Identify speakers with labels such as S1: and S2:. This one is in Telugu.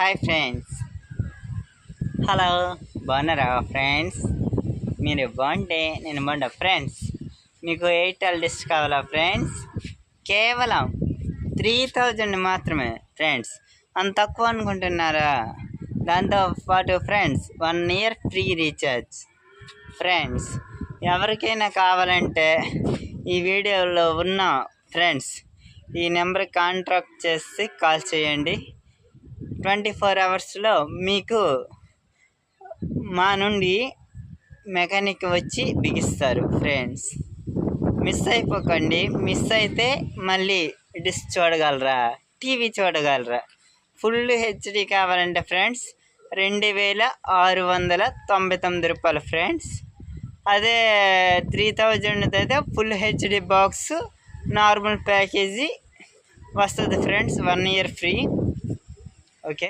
S1: హాయ్ ఫ్రెండ్స్ హలో బాగున్నారా ఫ్రెండ్స్ మీరు బాగుంటే నేను బాగుంటా ఫ్రెండ్స్ మీకు ఎయిర్టెల్ డిష్ కావాలా ఫ్రెండ్స్ కేవలం త్రీ థౌజండ్ మాత్రమే ఫ్రెండ్స్ అంత తక్కువ అనుకుంటున్నారా? దాంతో పాటు friends one year free recharge friends ఎవరికైనా కావాలంటే ఈ వీడియోలో ఉన్న ఫ్రెండ్స్ ఈ నెంబర్ కాంటాక్ట్ చేసి కాల్ చేయండి. ట్వంటీ ఫోర్ అవర్స్లో మీకు మా నుండి మెకానిక్ వచ్చి బిగిస్తారు ఫ్రెండ్స్. మిస్ అయిపోకండి. మిస్ అయితే మళ్ళీ డిష్ చూడగలరా? టీవీ చూడగలరా? ఫుల్ హెచ్డి కావాలంటే ఫ్రెండ్స్ రెండు వేల ఆరు వందల తొంభై తొమ్మిది రూపాయలు ఫ్రెండ్స్. అదే త్రీ థౌజండ్ అయితే full HD box normal package వస్తుంది friends one year free. okay.